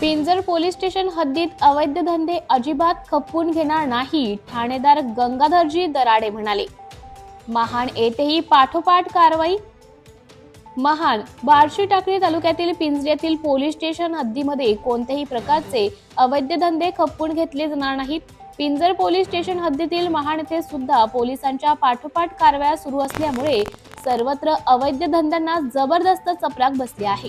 पिंजर police station हद्दीत अवैध धंदे अजिबात खपवून घेणार नाही ठाणेदार गंगाधरजी दराडे म्हणाले. महान येथेही पाठोपाठ कारवाई? महान बार्शी टाकळी तालुक्यातील पिंजऱ्यातील पोलीस स्टेशन हद्दीमध्ये कोणत्याही प्रकारचे अवैध धंदे खपवून घेतले जाणार नाहीत. पिंजर पोलीस स्टेशन हद्दीतील महान येथे सुद्धा पोलिसांच्या पाठोपाठ कारवाया सुरू असल्यामुळे सर्वत्र अवैध धंद्यांना जबरदस्त चपराक बसली आहे.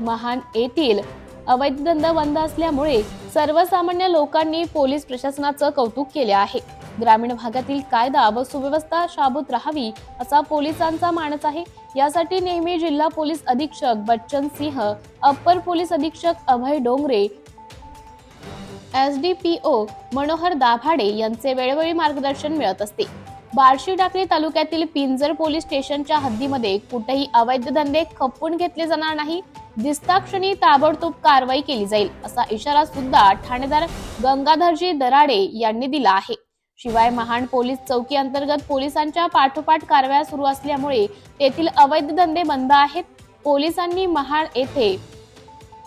महान येथील अवैध धंदा बंद असल्यामुळे सर्वसामान्य लोकांनी पोलीस प्रशासनाचं कौतुक केले आहे. ग्रामीण भागातील कायदा व सुव्यवस्था शाबूत राहावी असा पोलिसांचा मानस आहे. यासाठी नेहमी जिल्हा पोलीस अधीक्षक बच्चन सिंह अप्पर पोलीस अधीक्षक Abhay Dongre S D P O Manohar Dabhade यांचे वेळोवेळी मार्गदर्शन मिळत असते. बार्शी टाकळी तालुक्यातील पिंजर पोलीस स्टेशनच्या हद्दीमध्ये कुठेही अवैध धंदे खपवून घेतले जाणार नाही. दिसताक्षणी ताबडतोब कारवाई केली जाईल असा इशारा सुद्धा ठाणेदार गंगाधरजी दराडे यांनी दिला आहे. शिवाय महान पोलीस चौकी अंतर्गत पोलिसांच्या पाठोपाठ कारवाया सुरू असल्यामुळे तेथील अवैध धंदे बंद आहेत. पोलिसांनी महाड येथे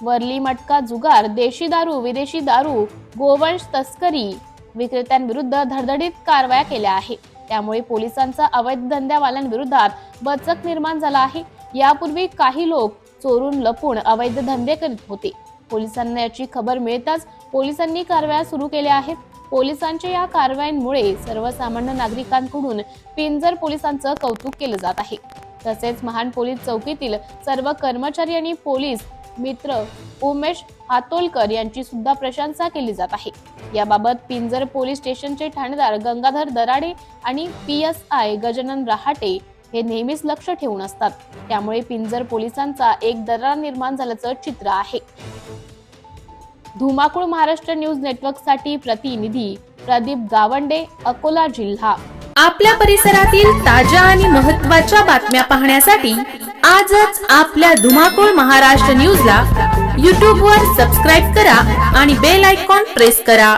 वरली मटका जुगार देशी दारू विदेशी दारू गोवंश तस्करी विक्रेत्यांविरुद्ध धडधडीत कारवाया केल्या आहे त्यामुळे पोलिसांचा अवैध धंद्यावाल्यांविरोधात बचक निर्माण झाला आहे. यापूर्वी काही लोक चोरून लपून अवैध धंदे करीत होते. पोलिसांना याची खबर मिळताच पोलिसांनी कारवाया सुरू केल्या आहेत. पोलिसांच्या या कारवायांमुळे सर्वसामान्य नागरिकांकडून पिंजर पोलिसांचं कौतुक केलं जात आहे. तसेच महान पोलीस चौकीतील सर्व कर्मचारी आणि पोलीस मित्र उमेश हातोलकर यांची सुद्धा प्रशंसा केली जात आहे. याबाबत पिंजर पोलीस स्टेशनचे ठाणेदार गंगाधर दराडे आणि P S I Gajanan Rahate हे नेहमीच लक्ष ठेवून असतात. त्यामुळे पिंजर पोलिसांचा एक दरार निर्माण झाल्याचं चित्र आहे. धुमाकूळ महाराष्ट्र न्यूज नेटवर्कसाठी प्रतिनिधी प्रदीप गावंडे अकोला जिल्हा. आपल्या परिसरातील ताज्या आणि महत्त्वाच्या बातम्या पाहण्यासाठी आजच आपल्या धुमाकूळ महाराष्ट्र न्यूजला यूट्यूबवर वर सबस्क्राईब करा आणि बेल आयकॉन प्रेस करा.